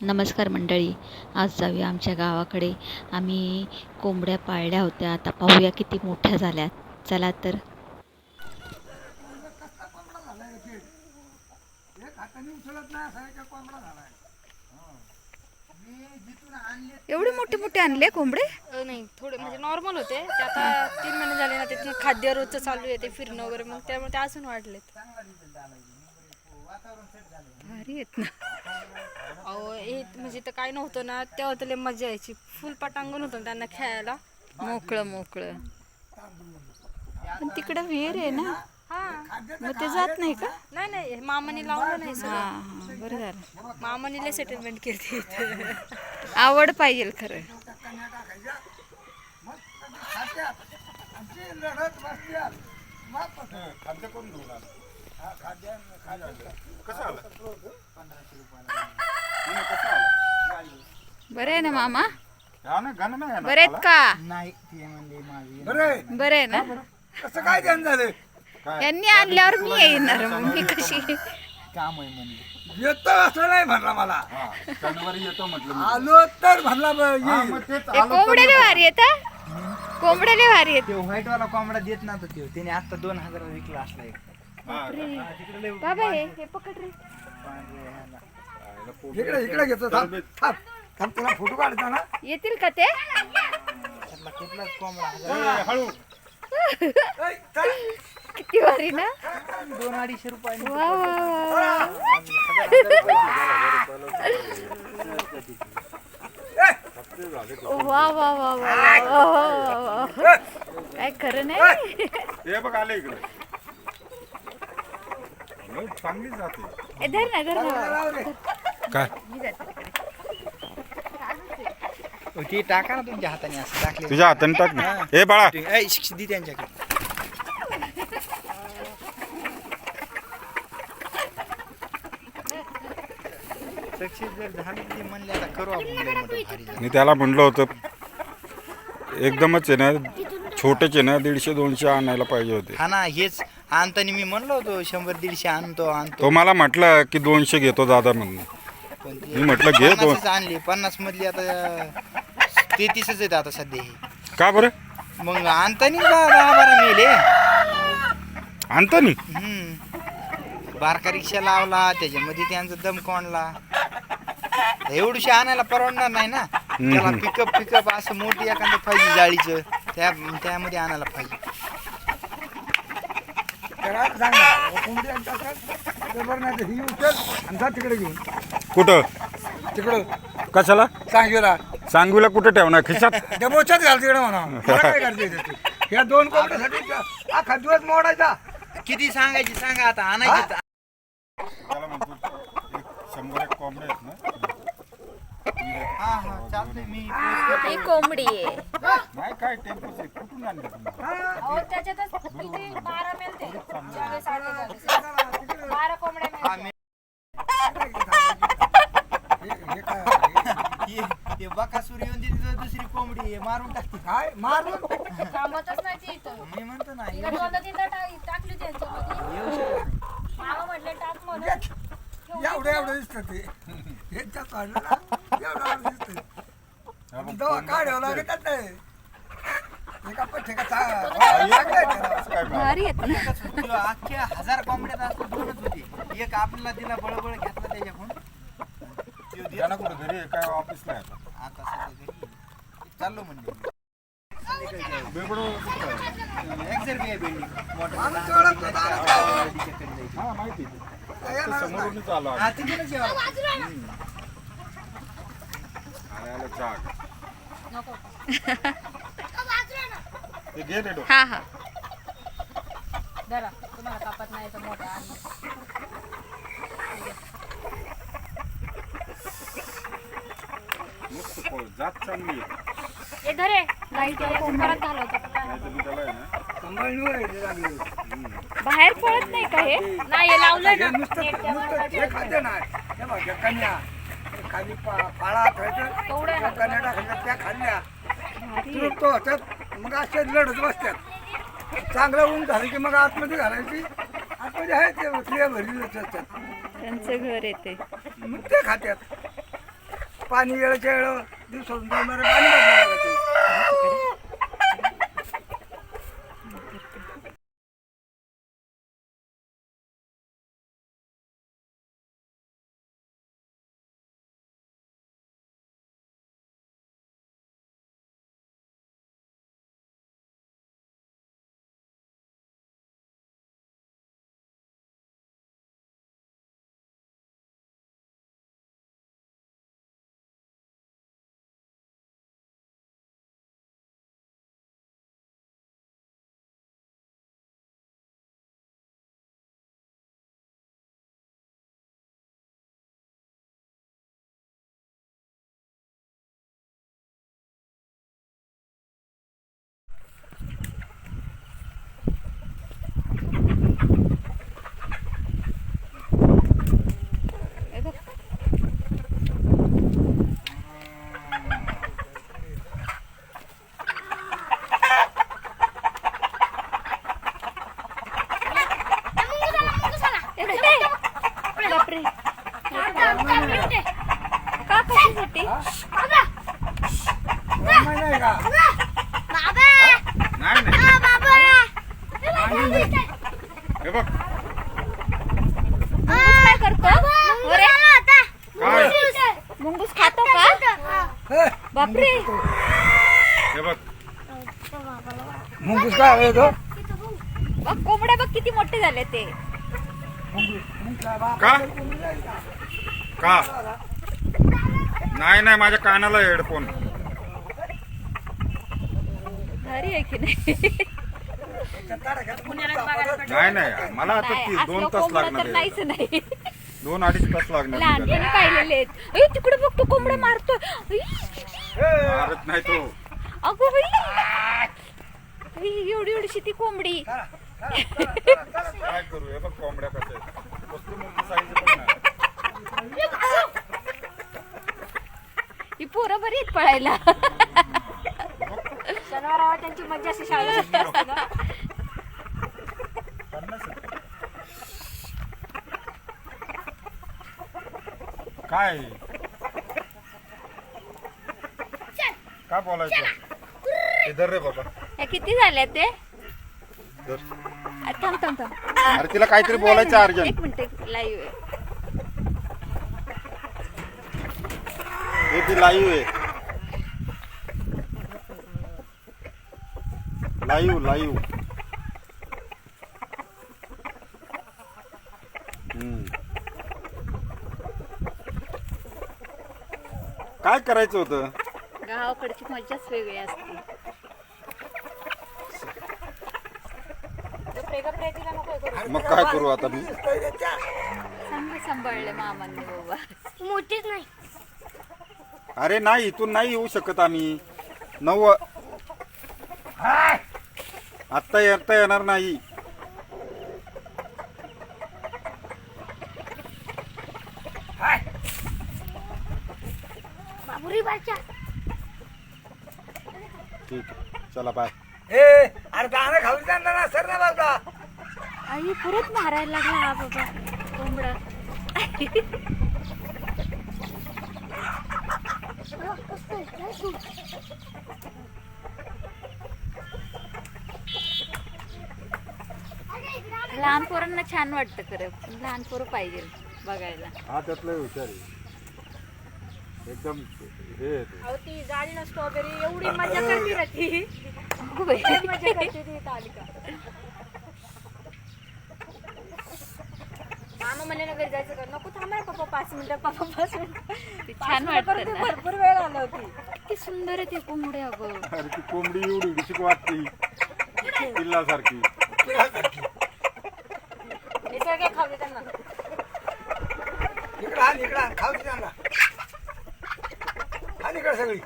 नमस्कार मंडळी आज जाऊया आमच्या गावाकडे. आम्ही कोंबड्या पाळल्या होत्या. आता पाहूया किती मोठ्या झाल्यात. चला तर. एवढे मोठे मोठे आणले कोंबडे? अ, नाही थोडे म्हणजे नॉर्मल होते. ते आता तीन महिने झाले ना ते खाद्य रोजचं चालू आहे ते फिरणं वगैरे मग त्यामुळे ते अजून वाढलेत. भारी आहेत ना. हे म्हणजे तर काय नव्हतं ना तेव्हा तर लय मजा यायची. फुल पटांगण होतं ना त्यांना खेळायला. मोकळं मोकळं. पण तिकडं विहीर आहे ना? हा. मग ते जात नाही का? नाही नाही मामाने लावलं नाही हा सर हा बरं झालं. मामाने लय सेटलमेंट केली इथं. आवड पाहिजे खरं. बरे आहे ना मामा? बरे आहेत का? नाही ते म्हणले माझी बरं बरे आहे ना? कसं काय ध्यान झालं? यांनी आणल्यावर मी येणार मग मी कशी? काम आहे म्हणले. येतो असं नाही म्हणला मला. शनिवारी येतो म्हटलं मी. आलो तर म्हणला ब- हा, येईल. मग तेच ते आलो तर कोंबड्याले भारी आहेत हा? कोंबड्याले भारी आहेत. ते व्हाईट वाला कोंबडा देत नव्हता ते त्याने आता दोन हजार विकला असला एक. बाबा हे हे पकड रे. ह्याला. इकडे इकडे घेतो थांब तुला फोटो काढता ना. येतील का ते? किती भारी ना? दोन अडीचशे रुपये वा वा वा वा काय खरं नाही? चांगली जाते. धर ना धर ना. काय. ती टाका ना तुमच्या हाताने असं टाकले. तुझ्या हाताने टाक ना. हे. बाळा. ऐ, दी त्यांच्याकडे. सक्सेस जर झाली ती म्हणले आता करू आपण लय मोठं भारी झालं. मी त्याला म्हणलं होतं एकदमच आहे ना छोटेच आहे ना दीडशे दोनशे आणायला पाहिजे होते. हा ना हेच आणताना मी म्हणलो होतो शंभर दीडशे आणतो आणतो. तो मला म्हटलं की दोनशे घेतो दादा म्हणून. पण ते मी म्हटलं घे पन्नासच आणली. पन्नास मधली आता तेहतीसच आहेत आता सध्या हे. का बरं? मग आणताना दहा दहा बारा मेले. आणता नी हम्म. बारका रिक्षा लावला त्याच्यामध्ये त्यांचा दम कोणला एवढीशी आणायला परवडणार नाही ना? त्याला पिकअप पिकअप असं मोठी एखादं पाहिजे जाळीचं. त्या त्यामध्ये आणायला पाहिजे. त्याला सांग ना, कोंबडी आणतात का? ते बरं नाही तर ही उचल आणि जा तिकडे घेऊन. कुठं? तिकडं. कशाला? सांगेला सांगवीला कुठं ठेवणार? खिशात? डबोच्यात घाल तिकडे म्हणा. मला काय करते इथे तू? या दोन कोंबड्यासाठी अख्खा दिवस मोडायचा. किती सांगायची सांगा आता आणायची तर. त्याला म्हणतो एक शंभर एक कोंबडे आहेत ना? हा हा चालतंय मी ही कोंबडी आहे. नाही काय टेम्पोचे कुठून आणले तुम्ही? अहो त्याच्यातच किती बारा मेलते. ज्यावेळेस आले त्यावेळेस. बारा कोंबड्या हा, मेलते. मी हे- हे काय हे- हे बकासूर येऊन तिथे दुसरी कोंबडी आहे, मारून टाकते. काय? मारून थांबतच नाही ती इथं. मी म्हणतो ना तिला दोनदा तीनदा टा- टाकली त्यांच्यामध्ये मामा म्हटले टाक म्हणून. एवढं एवढं दिसतं ते. ह्याच्या काढलं एवढं एवढं दिसतं. दवा काढावं लागत नाही. एका पठ्ठेका असं काय भारी आहेत ना एकच होती, अख्ख्या हजार कोंबड्यात दोनच होती. एक आपल्याला दिला बळबळ घेतला त्याच्याकडून. त्यो दिला. त्यांना कुठं घरी आहे, काय ऑफिसला आहे आता? आता सध्या घरी. चाललो म्हणजे? एक्झॅक्ट आहे बिल्डिंग ना, हा माहिती आहे. तो समोरूनच आलो आहे. हा तिथूनच यावं. आले आले जाग नको ते डो. हा हा धरा तुम्हाला कापत नाही तर मोठा आणि जात चांगली. आहे हे धरे बाहेर पळत नाही का हे? नाही हे खाली पाळा तेवढं कन्या त्या खाल्ल्या. मग असे लढत बसतात. चांगलं ऊन झालं की मग आतमध्ये घालायची. आतमध्ये आहे ते उठल्या भरली जातात त्यांचं घर येते मग ते खात्यात. पाणी वेळच्या वेळ दिवसातून दोन वेळा पाणी भरलं लागतं. हे बघ. ए, कुठे? बापरे. का कशासाठी दोन महिने आहे का? नाही नाही हे बघ मुंगूस काय करतो अरे काय मुंगूस खातो का हे, बघ. मुंगूस काय आहे तो? बघ कोंबड्या बघ किती मोठे झाले ते. का? का? नाही नाही माझ्या कानाला हेडफोन. भारी आहे की नाही? नाही नाही मला आता ती दोन तास लागणार. नाहीच नाही. दोन अडीच तास लागणार लहानपणी. पाहिलेले तिकडे बघ तो कोंबडा मारतोय. मारत नाही तो. अगो बाई. एवढी एवढीशी ती कोंबडी. काय करू? हे बघ कोंबड्या कशा आहेत. वस्तू मोठी साईज पण नाही. ही पोरं बरी आहेत पळायला. शनिवार त्यांची मज्जा अशी शाळेला सुट्टी असते ना काय? काय बोलायचं? इधर रे बाबा. हे किती झाले ते? धर. आ, थांब थांब थांब. अरे तिला काहीतरी बोलायचं अर्जंट. एक मिनिट लाईव्ह आहे. हे ती लाईव्ह आहे. लाईव्ह लाईव्ह हम्म. काय करायचं होतं? गावाकडची मजाच वेगळी असते. मग काय करू आता मी? चांगलं सांभाळले मामांनी बाबा मोठीच नाही. अरे नाही इथून नाही येऊ शकत आम्ही. नऊ आत्ता येता येणार नाही. ठीक आहे. चला बाय ए अरे दाणं खाऊन जाणार ना सर ना बाबा. आई परत मारायला लागला हा बाबा. कोंबडा. लहान पोरांना छान वाटतं खरं. पण लहान पोरं पाहिजे बघायला. हा त्यातलं हुशार आहे. एकदम. अहो ती जाळी ना स्ट्रॉबेरी एवढी मजा करते ना ती. लय मजा करते ती इथं आली का मामा म्हणले ना घरी जायचं का? नको थांबा पप्पा पाच मिनिटं पप्पा पाच मिनिटं छान वाटतं ते ना. भरपूर वेळ आला होती किती सुंदर आहे ते कोंबडे अगं. अरे ती कोंबडी एवढी डिशिक वाटते. किल्लासारखी हे सगळं खाऊ दे त्यांना. इकडं इकडं आण, खाऊ दे त्यांना. इकडं सगळी.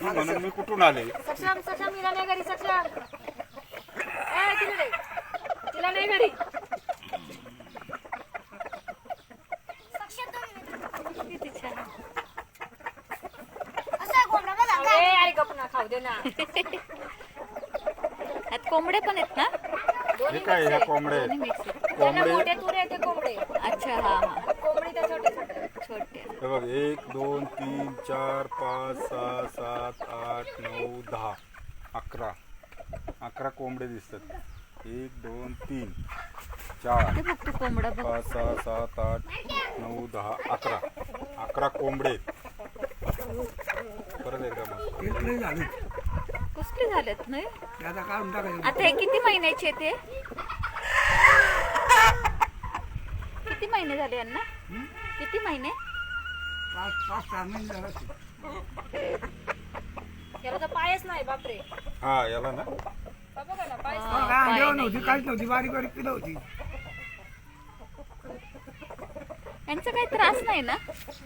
मी म्हणून मी कुठून आले? सक्षम सक्षम हिला नाही घरी सक्षम. ए, तिला नाही. तिला नाही घरी. किती छान अरे अरे गप ना खाऊ दे ना. यात कोंबडे पण आहेत ना? हे काय ह्या दोन्ही आहेत. त्यांना कोंबडे मोठे तुरे ते कोंबडे अच्छा हा हा कोंबडी त्या छोटे छोटे हे बघ एक दोन तीन चार पाच सहा सात आठ नऊ दहा अकरा. अकरा कोंबडे दिसतात. एक दोन तीन चार ते बघ तू कोंबडा बघ. पाच सहा सात आठ नऊ दहा अकरा. अकरा कोंबडे. परत एकदा तेच झालं. कसले झालेत नाही? काढून टाकायचं. आता हे किती महिन्याचे ते किती महिने झाले यांना? किती महिने? पाच पाच. याला तर पायच नाही बापरे. हा याला ना. हा बघा ना पायच हो, अंड्यावर नव्हती काहीच नव्हती बारीक बारीक पिलं होती. यांचा काही त्रास नाही ना?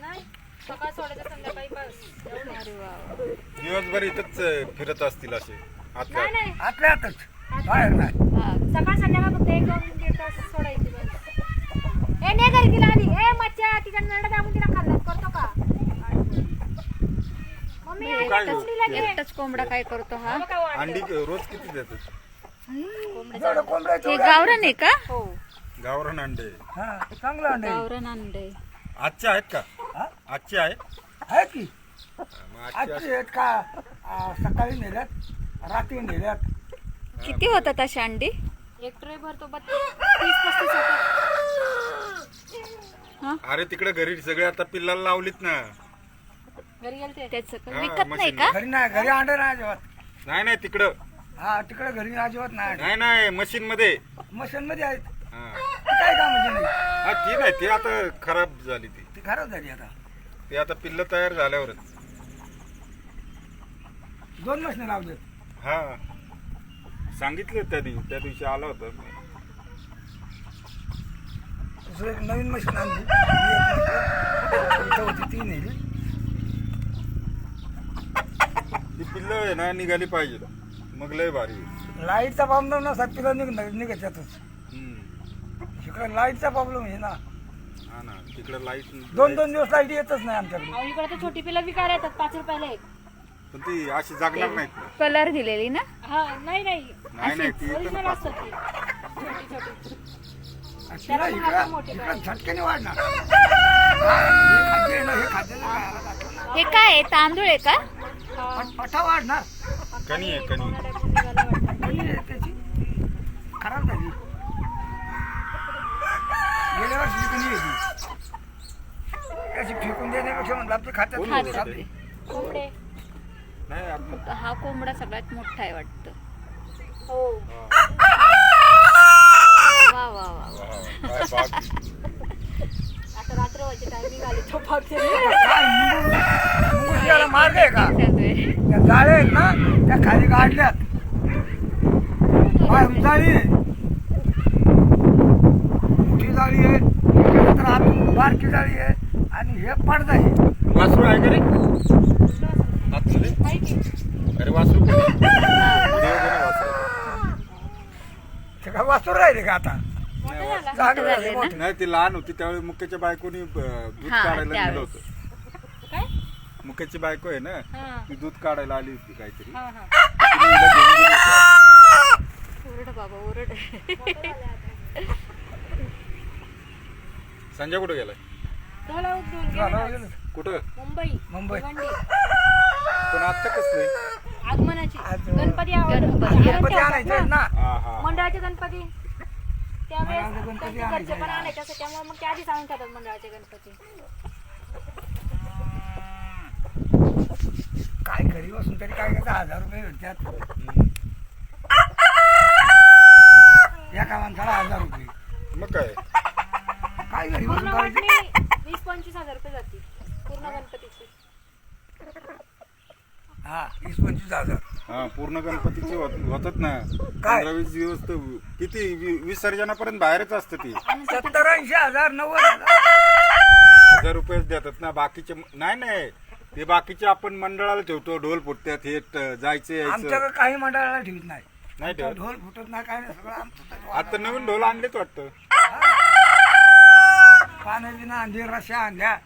नाही सकाळ सोडायचं संध्याकाळी बस. एवढं. अरे वा. दिवसभर इथंच अं, फिरत असतील असे आतल्या नाही नाही. आतल्या आतच बाहेर नाही. हा. सकाळ संध्याकाळ फक्त एक दोन दीड तास सोडायची बस. ए ने घरी तिला आली ए मच्छा तिच्या नरडा दाबून तिला करतो का? मम्मी हे काय एकटाच- कोंबडा काय करतो हा. अंडी रोज किती देतात? जेवढं कोंबड्या हे तेवढं गावरान आहे का? हो. गावरान अंडे. हा चांगलं अंडे. गावरान अंडे. आजचे आहेत का? हा? आजचे आहेत? आहे की? मग आजचे आजची आहेत का? आ, सकाळी नेल्यात रात्री नेल्यात. किती होतात अशी अंडी? एक ट्रे भरतो बत्तीस तीस पस्तीस होतात. अरे तिकडे घरी सगळे आता पिल्लाला लावलीत ना. घरी गेलते? त्याच हा, विकत नाही का? घरी नाही घरी अंडे नाही अजिबात. नाही नाही तिकडं. हा तिकडे घरी अजिबात नाही. नाही नाही मशीन मध्ये मशीन मध्ये आहेत. हा. ती काय का म्हणजे नाही हा, ती नाही ती आता खराब झाली ती. ती खराब झाली आता. ती आता पिल्ल तयार झाल्यावरच. दोन मशीन लावलेत. हा. सांगितलं त्या दिवशी त्या दिवशी आला होता. दुसरं एक नवीन मशीन आणली. होती ती नेली. ती पिल्ल आहे ना निघाली पाहिजे. मग लय भारी. लाईटचा प्रॉब्लेम नसता तिला निघ निघत यातच हम्म. इकडे लाईटचा प्रॉब्लेम आहे ना. हा ना तिकडे लाइट दोन दोन दिवस लाइट येतच नाही आमच्याकडे. अहो, इकडे तर छोटी पिलं विकायला येतात पाच रुपयाला एक पण ती अशी जागणार नाहीत. ना. कलर दिलेली ना? हा नाही नाही. नाही नाही ती ओरिजिनल इथं असतात ती. छोटी छोटी. झटक्याने वाढणार हा, हे खाद्य आहे ना, हे खाद्य जर खायला घातलं ना, हे काय आहे? तांदूळ आहे का? पट- पटा वाढणार. कणी आहे कणी. आहे त्याची. खराब झाली. गेल्या वर्षी कधी येते त्याची फेकून देण्यापेक्षा म्हणलं आपली खात्यात कोण. ते? कोंबडे. नाही हा कोंबडा सगळ्यात मोठा आहे वाटतं. हो वा वा वा वा. काय बाग आता रात्र व्हायची टायमिंग आली तो पाकते काय मुंगू- मुंगूस मार्ग आहे का चालतोय. त्या जाळ्या आहेत ना त्या खाली काढल्यात जाळी आहे मोठी जाळी आहे त्यानंतर आतून बारकी जाळी आहे आणि हे पडदा आहे. वासरू आहे का रे? अरे वासरू. ते काय राहिले का आता? नाही. चांगलं ती लहान होती त्यावेळी मुक्याच्या बायकोनी अं, दूध हा, काढायला नेलं त्यावेळेस. होतं. काय मुक्याची बायको आहे ना हा. ती दूध काढायला आली होती काहीतरी. हा हा. तिने हिला घेऊन गेली होती. ओरड बाबा ओरड. संजय कुठे गेलाय? गेले. कुठं? मुंबई. मुंबई. भिवंडी. पण आता कसले आगमनाची. आज- गणपती आवडत गणपती. गणपती आणायचे आहेत ना. हा हा मंडळाचे गणपती. त्यावेळेस मंडळाचे गणपती त्यांचे. घरचे पण आणायचे. असं त्यामुळे मग ते आधीच आणून ठेवतात मंडळाचे गणपती. काय घरी बसून तरी काय करता हजार रुपये भेटतात. एका माणसाला हजार रुपये. मग काय? काय पूर्ण करायचं वाटणी वीस पंचवीस हजार रुपये जातील. पूर्ण गणपतीची. हा वीस पंचवीस हजार. हा पूर्ण गणपतीचे होत- होतात ना. काय? पंधरा वीस दिवस तर किती? वि- विसर्जनापर्यंत बाहेरच असतं ती. सत्तर ऐंशी हजार नव्वद हजार. हजार रुपयेच देतात ना. बाकीचे म- नाही नाही. ते बाकीचे आपण मंडळाला ठेवतो ढोल फुटतात हे ट- जायचं यायचं. आमच्याकडे काही मंडळाला ठेवत नाही. नाही ठेवत? ढोल फुटत नाही काय नाही सगळं आमचं आता नवीन ढोल आणलेच वाटतं. पाण्याची ना अंधी रश्या आणल्या.